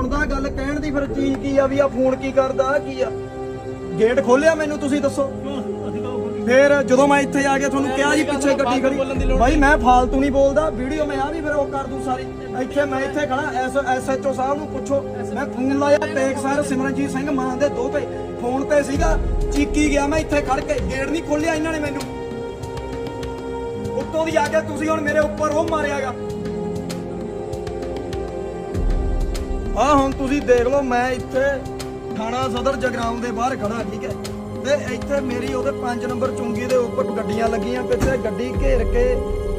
ਸੁਣਦਾ, ਗੱਲ ਕਹਿਣ ਦੀ ਫਿਰ ਚੀਜ਼ ਕੀ ਆ ਵੀ ਆ ਫੋਨ ਕੀ ਕਰਦਾ, ਆਹ ਕੀ ਆ? ਗੇਟ ਖੋਲਿਆ ਮੈਨੂੰ, ਤੁਸੀਂ ਦੱਸੋ। ਫਿਰ ਜਦੋਂ ਮੈਂ ਇੱਥੇ ਆ ਕੇ ਤੁਹਾਨੂੰ ਕਿਹਾ ਜੀ ਪਿੱਛੇ ਗੱਡੀ ਖੜੀ। ਬਾਈ, ਮੈਂ ਫਾਲਤੂ ਨਹੀਂ ਬੋਲਦਾ, ਵੀਡੀਓ ਮੈਂ ਆ ਵੀ ਫਿਰ ਉਹ ਕਰ ਦੂੰ ਸਾਰੀ। ਇੱਥੇ ਮੈਂ ਇੱਥੇ ਖੜਾ, ਐਸ, ਐਸਐਚਓ ਸਾਹਿਬ ਨੂੰ ਪੁੱਛੋ। ਮੈਂ ਫੋਨ ਲਾਇਆ ਟੇਕ ਸਰ, ਸਿਮਰਨਜੀਤ ਸਿੰਘ ਮਾਨ ਦੇ ਦੋ ਤੇ ਫੋਨ ਤੇ ਸੀਗਾ, ਚੀਕੀ ਗਿਆ, ਮੈਂ ਇੱਥੇ ਖੜ ਕੇ, ਗੇਟ ਨਹੀਂ ਖੋਲਿਆ ਇਹਨਾਂ ਨੇ ਮੈਨੂੰ। ਉੱਤੋਂ ਦੀ ਆ ਕੇ ਤੁਸੀਂ ਹੁਣ ਮੇਰੇ ਉੱਪਰ ਉਹ ਮਾਰਿਆਗਾ ਆ ਹੁਣ ਤੁਸੀਂ ਦੇਖ ਲਓ, ਮੈਂ ਇੱਥੇ ਥਾਣਾ ਸਦਰ ਜਗਰਾਉਂ ਦੇ ਬਾਹਰ ਖੜਾ ਠੀਕ ਹੈ? ਤੇ ਇੱਥੇ ਮੇਰੀ ਉਹਦੇ 5 ਨੰਬਰ ਚੁੰਗੀ ਦੇ ਉੱਪਰ ਗੱਡੀਆਂ ਲੱਗੀਆਂ, ਪਿੱਛੇ ਗੱਡੀ ਘੇਰ ਕੇ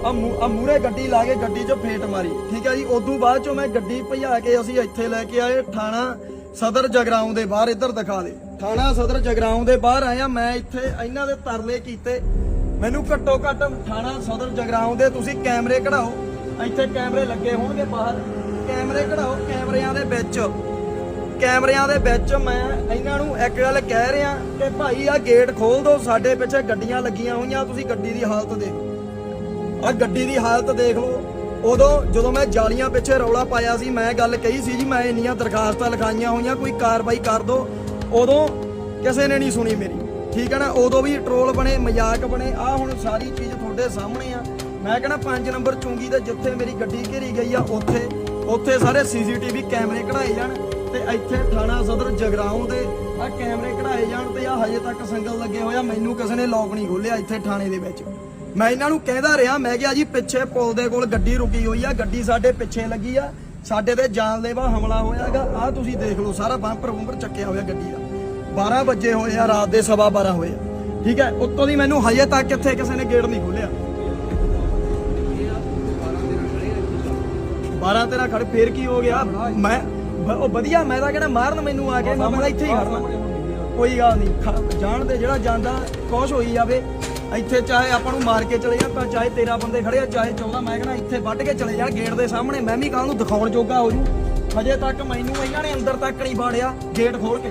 ਆ ਮੂਰੇ ਗੱਡੀ ਲਾ ਕੇ ਗੱਡੀ 'ਚ ਫੇਟ ਮਾਰੀ, ਠੀਕ ਹੈ ਜੀ? ਉਦੋਂ ਬਾਅਦ 'ਚੋਂ ਮੈਂ ਗੱਡੀ ਭਜਾ ਕੇ ਅਸੀਂ ਇੱਥੇ ਲੈ ਕੇ ਆਏ, ਥਾਣਾ ਸਦਰ ਜਗਰਾਉਂ ਦੇ ਬਾਹਰ, ਇੱਧਰ ਦਿਖਾ ਦੇ। ਥਾਣਾ ਸਦਰ ਜਗਰਾਉਂ ਦੇ ਬਾਹਰ ਆਇਆ, ਮੈਂ ਇੱਥੇ ਇਹਨਾਂ ਦੇ ਤਰਲੇ ਕੀਤੇ। ਮੈਨੂੰ ਘੱਟੋ ਘੱਟ ਥਾਣਾ ਸਦਰ ਜਗਰਾਉਂ ਦੇ ਤੁਸੀਂ ਕੈਮਰੇ ਕਢਾਓ, ਇੱਥੇ ਕੈਮਰੇ ਲੱਗੇ ਹੋਣਗੇ ਬਾਹਰ। ਕੈਮਰੇ ਕਢਾਓ ਕੈਮਰਿਆਂ ਦੇ ਵਿੱਚ। ਕੈਮਰਿਆਂ ਦੇ ਵਿੱਚ ਮੈਂ ਇਹਨਾਂ ਨੂੰ ਇੱਕ ਗੱਲ ਕਹਿ ਰਿਹਾ ਕਿ ਭਾਈ ਆ ਗੇਟ ਖੋਲ ਦਿਓ, ਸਾਡੇ ਪਿੱਛੇ ਗੱਡੀਆਂ ਲੱਗੀਆਂ ਹੋਈਆਂ, ਤੁਸੀਂ ਗੱਡੀ ਦੀ ਹਾਲਤ ਦੇਖੋ। ਆ ਗੱਡੀ ਦੀ ਹਾਲਤ ਦੇਖ ਲਓ। ਉਦੋਂ ਜਦੋਂ ਮੈਂ ਜਾਲੀਆਂ ਪਿੱਛੇ ਰੌਲਾ ਪਾਇਆ ਸੀ, ਮੈਂ ਗੱਲ ਕਹੀ ਸੀ ਜੀ, ਮੈਂ ਇੰਨੀਆਂ ਦਰਖਾਸਤਾਂ ਲਿਖਾਈਆਂ ਹੋਈਆਂ, ਕੋਈ ਕਾਰਵਾਈ ਕਰ ਦਿਓ। ਉਦੋਂ ਕਿਸੇ ਨੇ ਨਹੀਂ ਸੁਣੀ ਮੇਰੀ। ਠੀਕ ਹੈ ਨਾ? ਉਦੋਂ ਵੀ ਟਰੋਲ ਬਣੇ, ਮਜ਼ਾਕ ਬਣੇ। ਆ ਹੁਣ ਸਾਰੀ ਚੀਜ਼ ਤੁਹਾਡੇ ਸਾਹਮਣੇ ਆ। ਮੈਂ ਕਹਿੰਦਾ 5 ਨੰਬਰ ਚੁੰਗੀ ਤੇ ਜਿੱਥੇ ਮੇਰੀ ਗੱਡੀ ਘੇਰੀ ਗਈ ਆ, ਉੱਥੇ ਉੱਥੇ ਸਾਰੇ ਸੀਸੀਟੀਵੀ ਕੈਮਰੇ ਕਢਾਏ ਜਾਣ ਤੇ ਇੱਥੇ ਥਾਣਾ ਸਦਰ ਜਗਰਾਉਂ ਦੇ ਆ ਕੈਮਰੇ ਕਢਾਏ ਜਾਣ ਤੇ ਆ ਹਜੇ ਤੱਕ ਸੰਗਲ ਲੱਗੇ ਹੋਇਆ ਮੈਨੂੰ ਕਿਸੇ ਨੇ ਲੋਕ ਨਹੀਂ ਖੋਲਿਆ ਇੱਥੇ ਥਾਣੇ ਦੇ ਵਿੱਚ। ਮੈਂ ਇਹਨਾਂ ਨੂੰ ਕਹਿੰਦਾ ਰਿਹਾ, ਮੈਂ ਕਿਹਾ ਜੀ ਪਿੱਛੇ ਪੁਲ ਦੇ ਕੋਲ ਗੱਡੀ ਰੁਕੀ ਹੋਈ ਆ, ਗੱਡੀ ਸਾਡੇ ਪਿੱਛੇ ਲੱਗੀ ਆ, ਸਾਡੇ ਤੇ ਜਾਨਲੇਵਾ ਹਮਲਾ ਹੋਇਆਗਾ ਆ ਤੁਸੀਂ ਦੇਖ ਲਓ, ਸਾਰਾ ਬੰਪਰ ਬੰਪਰ ਚੱਕਿਆ ਹੋਇਆ ਗੱਡੀ ਦਾ। 12 ਵਜੇ ਹੋਏ ਆ, ਰਾਤ ਦੇ ਸਵਾ 12 ਹੋਏ ਆ। ਠੀਕ ਹੈ, ਉੱਤੋਂ ਦੀ ਮੈਨੂੰ ਹਜੇ ਤੱਕ ਇੱਥੇ ਕਿਸੇ ਨੇ ਗੇਟ ਨਹੀਂ ਖੋਲਿਆ 12 ਤੇਰਾ ਖੜ, ਫੇਰ ਕੀ ਹੋ ਗਿਆ? ਮੈਂ, ਬ- ਉਹ ਵਧੀਆ, ਮੈਂ ਤਾਂ ਕਹਿੰਦਾ ਮਾਰਨ ਮੈਨੂੰ ਆ ਕੇ ਮੈਂ ਮੈਂ ਇੱਥੇ ਹੀ ਖੜਨਾ। ਕੋਈ ਗੱਲ ਨਹੀਂ, ਖ- ਜਾਣ ਦੇ, ਜਿਹੜਾ ਜਾਂਦਾ, ਕੁਛ ਹੋਈ ਜਾਵੇ। ਇੱਥੇ ਚਾਹੇ ਆਪਾਂ ਨੂੰ ਮਾਰ ਕੇ ਚਲੇ ਜਾਣ ਤਾਂ ਚਾਹੇ 13 ਬੰਦੇ ਖੜੇ ਆ, ਚਾਹੇ 14 ਮੈਂ ਕਹਿੰਦਾ ਇੱਥੇ ਵੱਢ ਕੇ ਚਲੇ ਜਾਣ ਗੇਟ ਦੇ ਸਾਹਮਣੇ। ਮੈਂ ਵੀ ਕੱਲ ਨੂੰ ਦਿਖਾਉਣ ਜੋਗਾ ਹੋ ਜੂ। ਹਜੇ ਤੱਕ ਮੈਨੂੰ ਇਹਨਾਂ ਨੇ ਅੰਦਰ ਤੱਕ ਨਹੀਂ ਬਾੜਿਆ, ਗੇਟ ਖੋਲ ਕੇ।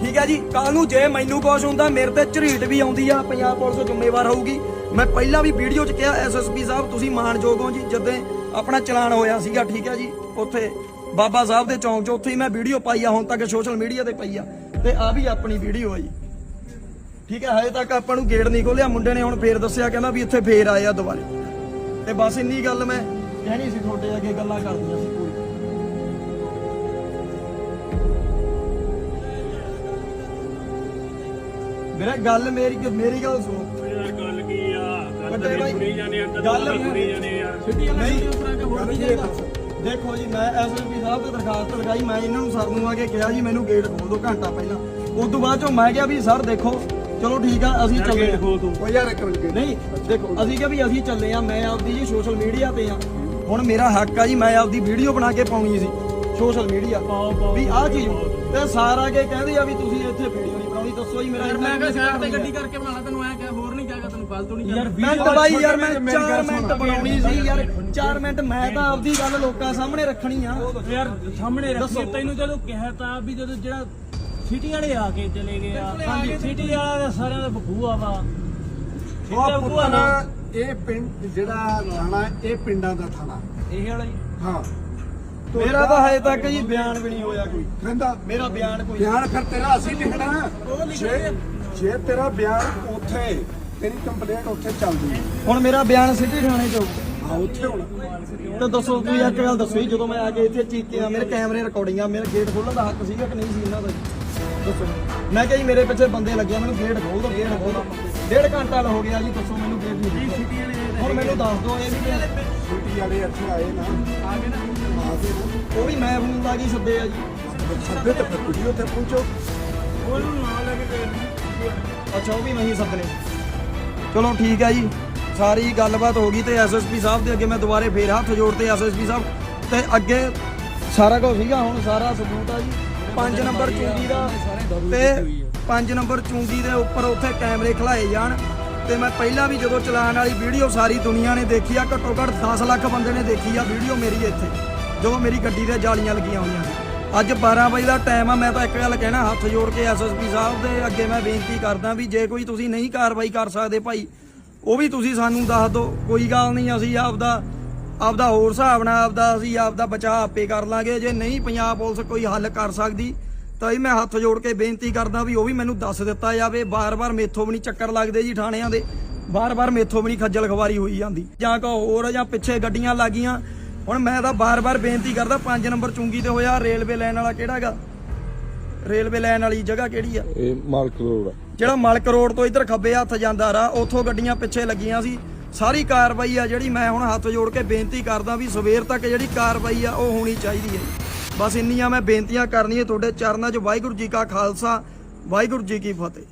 ਠੀਕ ਹੈ ਜੀ ਕੱਲ ਨੂੰ ਜੇ ਮੈਨੂੰ ਕੁਛ ਹੁੰਦਾ, ਮੇਰੇ ਤੇ ਝਰੀਟ ਵੀ ਆਉਂਦੀ ਆ, ਪੰਜਾਬ ਪੁਲਿਸ ਜ਼ਿੰਮੇਵਾਰ ਹੋਊਗੀ ਮੈਂ ਪਹਿਲਾਂ ਵੀ ਵੀਡੀਓ 'ਚ ਕਿਹਾ ਐਸਐਸਪੀ ਸਾਹਿਬ, ਤੁਸੀਂ ਮਾਣਯੋਗ ਹੋ ਜੀ, ਜਦੋਂ ਆਪਣਾ ਚਲਾਨ ਹੋਇਆ ਸੀਗਾ, ਠੀਕ ਹੈ ਜੀ, ਉੱਥੇ ਬਾਬਾ ਸਾਹਿਬ ਦੇ ਚੌਂਕ 'ਚ, ਉੱਥੇ ਹੀ ਮੈਂ ਵੀਡੀਓ ਪਾਈ ਆ, ਹੁਣ ਤੱਕ ਸੋਸ਼ਲ ਮੀਡੀਆ ਤੇ ਪਈ ਆ, ਤੇ ਆ ਵੀ ਆਪਣੀ ਵੀਡੀਓ ਆ ਜੀ। ਠੀਕ ਹੈ, ਹਜੇ ਤੱਕ ਆਪਾਂ ਨੂੰ ਗੇਟ ਨਹੀਂ ਖੋਲਿਆ ਮੁੰਡੇ ਨੇ ਹੁਣ ਫੇਰ ਦੱਸਿਆ, ਕਹਿੰਦਾ ਵੀ ਇੱਥੇ ਫੇਰ ਆਏ ਆ ਦੁਬਾਰੇ। ਤੇ ਬਸ ਇੰਨੀ ਗੱਲ ਮੈਂ ਕਹਿਣੀ ਸੀ ਤੁਹਾਡੇ ਅੱਗੇ, ਗੱਲਾਂ ਕਰਦੀਆਂ ਸੀ ਕੋਈ। ਵੀਰੇ ਗੱਲ ਮੇਰੀ ਮੇਰੀ ਗੱਲ ਸੁਣੋ। ਗੱਲ ਆ। ਦੇਖੋ ਜੀ ਮੈਂ ਐਸਐਸਪੀ ਸਾਹਿਬ ਤੇ ਦਰਖਾਸਤ ਲਗਾਈ ਮੈਂ ਇਹਨਾਂ ਨੂੰ ਸਰ ਨੂੰ ਆ ਕੇ ਕਿਹਾ ਜੀ ਮੈਨੂੰ ਗੇਟ ਖੋਲ ਦਿਓ ਘੰਟਾ ਪਹਿਲਾਂ। ਉਸ ਤੋਂ ਬਾਅਦ ਚੋਂ ਮੈਂ ਕਿਹਾ ਵੀ ਸਰ ਦੇਖੋ ਚਲੋ ਠੀਕ ਆ ਅਸੀਂ ਚੱਲੇ ਆ। ਖੋਲ ਤੂੰ ਉਹ ਯਾਰ ਇੱਕ ਮਿੰਟ ਨਹੀਂ ਦੇਖੋ ਅਸੀਂ ਕਿਹਾ ਵੀ ਅਸੀਂ ਚੱਲੇ ਆ ਮੈਂ ਆਪਦੀ ਜੀ ਸੋਸ਼ਲ ਮੀਡੀਆ ਤੇ ਆ। ਹੁਣ ਮੇਰਾ ਹੱਕ ਆ ਜੀ ਮੈਂ ਆਪਦੀ ਵੀਡੀਓ ਬਣਾ ਕੇ ਪਾਉਣੀ ਸੀ ਸੋਸ਼ਲ ਮੀਡੀਆ ਵੀ ਆਹ ਚੀਜ਼। ਤੇ ਸਾਰਾ ਕੇ ਕਹਿੰਦੇ ਆ ਵੀ ਤੁਸੀਂ ਇੱਥੇ ਵੀਡੀਓ ਨਹੀਂ ਬਣਾਉਣੀ ਦੱਸੋ ਜੀ ਮੇਰਾ ਯਾਰ ਮੈਂ ਕਿਹਾ ਸਾਈਡ ਤੇ ਗੱਡੀ ਕਰ ਕਰਕੇ ਬਣਾਣਾ ਤੈਨੂੰ ਐ ਕਿਹਾ ਹੋਰ ਨਹੀਂ ਕਹਾਗਾ ਤੈਨੂੰ ਫਾਲਤੂ ਨਹੀਂ ਯਾਰ। ਮਿੰਟ ਬਾਈ ਯਾਰ ਮੈਂ ਮੇਰੀ ਗੱਲ 4 ਮਿੰਟ। ਬਣਾਉਣੀ ਸੀ ਯਾਰ 4 ਮਿੰਟ ਮੈਂ ਤਾਂ ਆਪਦੀ ਗੱਲ ਲੋਕਾਂ ਸਾਹਮਣੇ ਰੱਖਣੀ ਆ। ਯਾਰ ਸਾਹਮਣੇ ਰੱਖੀ ਦੱਸੋ। ਤੈਨੂੰ ਜਦੋਂ ਕਿਹਾ ਤਾਂ ਵੀ ਜਦੋਂ ਜਿਹੜਾ ਸਿਟੀ ਵਾਲੇ ਆ ਕੇ ਚਲੇ ਗਏ ਆ। ਹਾਂਜੀ ਸਿਟੀ ਵਾਲਾ ਦਾ ਸਾਰਿਆਂ ਦਾ ਬਖੂਆ ਵਾ। ਉਹ ਬਖੂਆ ਨਾ। ਇਹ ਪਿੰਡ ਜਿਹੜਾ ਥਾਣਾ ਇਹ ਪਿੰਡਾਂ ਦਾ ਥਾਣਾ। ਇਹ ਵਾਲਾ ਹੀ। ਹਾਂ। ਮੇਰਾ ਤਾਂ ਹਜੇ ਤੱਕ ਜੀ ਬਿਆਨ ਵੀ ਨਹੀਂ ਹੋਇਆ ਕੋਈ। ਕਹਿੰਦਾ ਮੇਰਾ ਬਿਆਨ ਕੋਈ ਬਿਆਨ ਫਿਰ ਤੇਰਾ ਅਸੀਂ ਲਿਖਣਾ। ਜੇ ਜੇ ਤੇਰਾ ਬਿਆਨ ਉੱਥੇ ਤੇਰੀ ਕੰਪਲੇਂਟ ਉੱਥੇ ਚੱਲਦੀ ਹੈ। ਹੁਣ ਮੇਰਾ ਬਿਆਨ ਸਿੱਧੀ ਥਾਣੇ 'ਚ। ਹੋਊਗਾ ਹਾਂ ਉੱਥੇ ਹੋਣਾ। ਤਾਂ ਦੱਸੋ ਤੁਸੀਂ ਇੱਕ ਗੱਲ ਦੱਸੋ ਜੀ ਜਦੋਂ ਮੈਂ ਆ ਕੇ ਇੱਥੇ ਚੀਕਿਆ ਮੇਰੇ ਕੈਮਰੇ ਰਿਕਾਰਡਿੰਗਾਂ ਮੇਰੇ ਗੇਟ ਖੋਲਣ ਦਾ ਹੱਕ ਸੀਗਾ ਕਿ ਨਹੀਂ ਸੀ ਇਹਨਾਂ ਦਾ ਜੀ? ਦੱਸੋ। ਮੈਂ ਕਿਹਾ ਜੀ ਮੇਰੇ ਪਿੱਛੇ ਬੰਦੇ ਲੱਗੇ ਮੈਨੂੰ ਗੇਟ ਖੋਲ ਦੋ ਗੇਟ ਖੋਲ ਦੋ। ਡੇਢ ਘੰਟਾ ਹੋ ਗਿਆ ਜੀ ਦੱਸੋ ਮੈਨੂੰ ਗੇਟ ਨਹੀਂ ਸਿਟੀ ਵਾਲੇ ਹੁਣ ਮੈਨੂੰ ਦੱਸ ਦਿਓ ਇਹ ਵੀ ਸਿਟੀ ਵਾਲੇ ਇੱਥੇ ਆਏ ਨਾ। ਆ ਗਏ ਨਾ ਆ ਗਏ ਨਾ ਉਹ ਵੀ ਮੈਂ ਫੋਨ ਲਾ ਕੇ ਸੱਦੇ ਆ ਜੀ। ਸੱਦੇ ਤੇ ਫਿਰ ਵੀਡੀਓ ਤੇ ਪਹੁੰਚੋ। ਉਹਨੂੰ ਨਾਲ ਲੈ ਕੇ ਗਏ ਅੱਛਾ ਉਹ ਵੀ ਮੈਂ ਹੀ ਸੱਦਣੇ ਚਲੋ ਠੀਕ ਹੈ ਜੀ। ਸਾਰੀ ਗੱਲਬਾਤ ਹੋ ਗਈ ਤੇ ਐਸਐਸਪੀ ਸਾਹਿਬ ਦੇ ਅੱਗੇ ਮੈਂ ਦੁਬਾਰੇ ਫੇਰ ਹੱਥ ਜੋੜਤੇ ਐਸਐਸਪੀ ਸਾਹਿਬ। ਤੇ ਅੱਗੇ ਸਾਰਾ ਕੁਝ ਸੀਗਾ ਹੁਣ ਸਾਰਾ ਸਬੂਤ ਆ ਜੀ। 5 ਨੰਬਰ ਚੁੰਗੀ ਦਾ ਤੇ 5 ਨੰਬਰ ਚੁੰਗੀ ਦੇ ਉੱਪਰ ਉੱਥੇ ਕੈਮਰੇ ਖਲਾਏ ਜਾਣ। ਤੇ ਮੈਂ ਪਹਿਲਾਂ ਵੀ ਜਦੋਂ ਚਲਾਉਣ ਵਾਲੀ ਵੀਡੀਓ ਸਾਰੀ ਦੁਨੀਆ ਨੇ ਦੇਖੀ ਆ ਘੱਟੋ ਘੱਟ 10 ਲੱਖ ਬੰਦੇ ਨੇ ਦੇਖੀ ਆ ਵੀਡੀਓ ਮੇਰੀ ਇੱਥੇ। ਜਦੋਂ ਮੇਰੀ ਗੱਡੀ ਤੇ ਜਾਲੀਆਂ ਲੱਗੀਆਂ ਹੋਈਆਂ। ਸੀ ਅੱਜ 12 ਵਜੇ ਦਾ ਟਾਈਮ ਆ, ਮੈਂ ਤਾਂ ਇੱਕ ਗੱਲ ਕਹਿਣਾ, ਹੱਥ ਜੋੜ ਕੇ ਐਸਐਸਪੀ ਸਾਹਿਬ ਦੇ ਅੱਗੇ ਮੈਂ ਬੇਨਤੀ ਕਰਦਾ ਵੀ ਜੇ ਕੋਈ ਤੁਸੀਂ ਨਹੀਂ ਕਾਰਵਾਈ ਕਰ ਸਕਦੇ ਭਾਈ, ਉਹ ਵੀ ਤੁਸੀਂ ਸਾਨੂੰ ਦੱਸ ਦਿਓ। ਕੋਈ ਗੱਲ ਨਹੀਂ, ਅਸੀਂ ਆਪਦਾ ਆਪਦਾ ਹੋਰ ਹਿਸਾਬ ਨਾਲ ਆਪਦਾ, ਅਸੀਂ ਆਪਦਾ ਬਚਾਅ ਆਪੇ ਕਰ ਲਾਂਗੇ। ਜੇ ਨਹੀਂ ਪੰਜਾਬ ਪੁਲਿਸ ਕੋਈ ਹੱਲ ਕਰ ਸਕਦੀ, ਤਾਂ ਹੀ ਮੈਂ ਹੱਥ ਜੋੜ ਕੇ ਬੇਨਤੀ ਕਰਦਾ ਵੀ ਉਹ ਵੀ ਮੈਨੂੰ ਦੱਸ ਦਿੱਤਾ ਜਾਵੇ। ਬਾਰ-ਬਾਰ ਮੇਥੋਂ ਵੀ ਨਹੀਂ ਚੱਕਰ ਲੱਗਦੇ ਜੀ ਥਾਣਿਆਂ ਦੇ। ਬਾਰ-ਬਾਰ ਮੇਥੋਂ ਵੀ ਨਹੀਂ ਖੱਜਲ ਖਵਾਰੀ ਹੋਈ ਜਾਂਦੀ। ਜਾਂ ਕੋ ਹੋਰ ਜਾਂ ਪਿੱਛੇ ਗੱਡੀਆਂ ਲੱਗੀਆਂ ਹੁਣ ਮੈਂ ਤਾਂ ਬਾਰ-ਬਾਰ ਬੇਨਤੀ ਕਰਦਾ 5 ਨੰਬਰ ਚੁੰਗੀ ਤੇ ਹੋਇਆ ਰੇਲਵੇ ਲਾਈਨ ਵਾਲਾ ਕਿਹੜਾਗਾ ਰੇਲਵੇ ਲਾਈਨ ਵਾਲੀ ਜਗ੍ਹਾ ਕਿਹੜੀ ਆ? ਇਹ ਮਾਲਕ ਰੋਡ ਆ। ਜਿਹੜਾ ਮਲਕ ਰੋਡ ਤੋਂ ਇੱਧਰ ਖੱਬੇ ਹੱਥ ਜਾਂਦਾ ਰਾ ਉੱਥੋਂ ਗੱਡੀਆਂ ਪਿੱਛੇ ਲੱਗੀਆਂ ਸੀ। ਸਾਰੀ ਕਾਰਵਾਈ ਆ ਜਿਹੜੀ ਮੈਂ ਹੁਣ ਹੱਥ ਜੋੜ ਕੇ ਬੇਨਤੀ ਕਰਦਾ ਵੀ ਸਵੇਰ ਤੱਕ ਜਿਹੜੀ ਕਾਰਵਾਈ ਆ ਉਹ ਹੋਣੀ ਚਾਹੀਦੀ ਹੈ ਬਸ ਇੰਨੀਆਂ ਮੈਂ ਬੇਨਤੀਆਂ ਕਰਨੀਆਂ ਤੁਹਾਡੇ ਚਰਨਾਂ 'ਚ। ਵਾਹਿਗੁਰੂ ਜੀ ਕਾ ਖਾਲਸਾ ਵਾਹਿਗੁਰੂ ਜੀ ਕੀ ਫਤਿਹ।